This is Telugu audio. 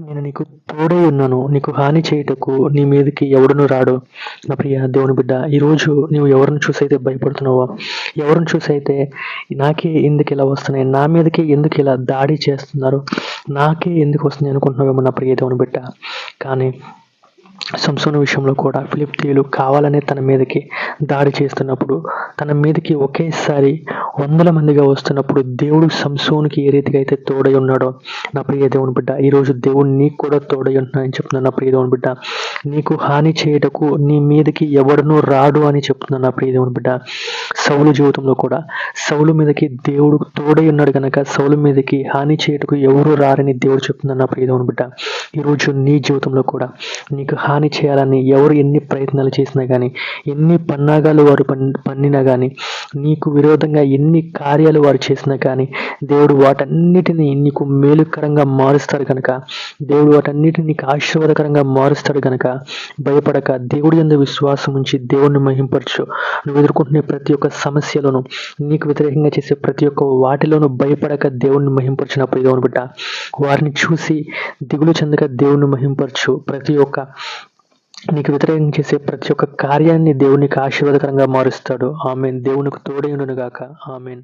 నేను నీకు తోడై ఉన్నాను. నీకు హాని చేయుటకు నీ మీదకి ఎవడును రాడు. నా ప్రియ దేవుని బిడ్డ ఈరోజు నువ్వు ఎవరిని చూసైతే భయపడుతున్నావో ఎవరిని చూసైతే నాకే ఎందుకు ఇలా వస్తున్నాయి నా మీదకే ఎందుకు ఇలా దాడి చేస్తున్నారు నాకే ఎందుకు వస్తున్నాయి అనుకుంటున్నావేమో నా ప్రియ దేవుని బిడ్డ. కానీ సంసోను విషయంలో కూడా ఫిలిప్తీయులు కావాలనే తన మీదకి దాడి చేస్తున్నప్పుడు తన మీదకి ఒకేసారి వందల మందిగా వస్తున్నప్పుడు దేవుడు సంసోనికి ఏ రీతిగా అయితే తోడై ఉన్నాడో నా ప్రియ దేవుని బిడ్డ ఈరోజు దేవుడు నీకు కూడా తోడై ఉంటున్నాయని చెప్తున్నాను నా ప్రియ దేవుని బిడ్డ. నీకు హాని చేయటకు నీ మీదకి ఎవడనూ రాడు అని చెప్తున్నాను నా ప్రియ దేవుని బిడ్డ. సౌలు జీవితంలో కూడా సౌలు మీదకి దేవుడు తోడై ఉన్నాడు కనుక సౌలు మీదకి హాని చేయటకు ఎవరు రారని దేవుడు చెప్తున్నాను నా ప్రియ దేవుని బిడ్డ. ఈరోజు నీ జీవితంలో కూడా నీకు హాని చేయాలని ఎవరు ఎన్ని ప్రయత్నాలు చేసినా కానీ ఎన్ని పన్నాగాలు వారు పన్నినా కానీ నీకు విరోధంగా ఎన్ని కార్యాలు వారు చేసినా కానీ దేవుడు వాటన్నిటిని నీకు మేలుకరంగా మారుస్తాడు కనుక దేవుడు వాటన్నిటిని నీకు ఆశీర్వాదకరంగా మారుస్తాడు కనుక భయపడక దేవుడి ఎందు విశ్వాసం ఉంచి దేవుడిని మహింపరచు. నువ్వు ఎదుర్కొంటున్న ప్రతి ఒక్క సమస్యలోను నీకు వ్యతిరేకంగా చేసే ప్రతి ఒక్క వాటిలోనూ భయపడక దేవుడిని మహింపరచినప్పుడు దేవుని బిడ్డ. వారిని చూసి దిగులు చెందక దేవుణ్ణి మహింపరచు. ప్రతి ఒక్క నీకు వ్యతిరేకం చేసే ప్రతి ఒక్క కార్యాన్ని దేవునికి ఆశీర్వాదకరంగా మారుస్తాడు. ఆమెన్. దేవునికి తోడైనను గాక ఆమెన్.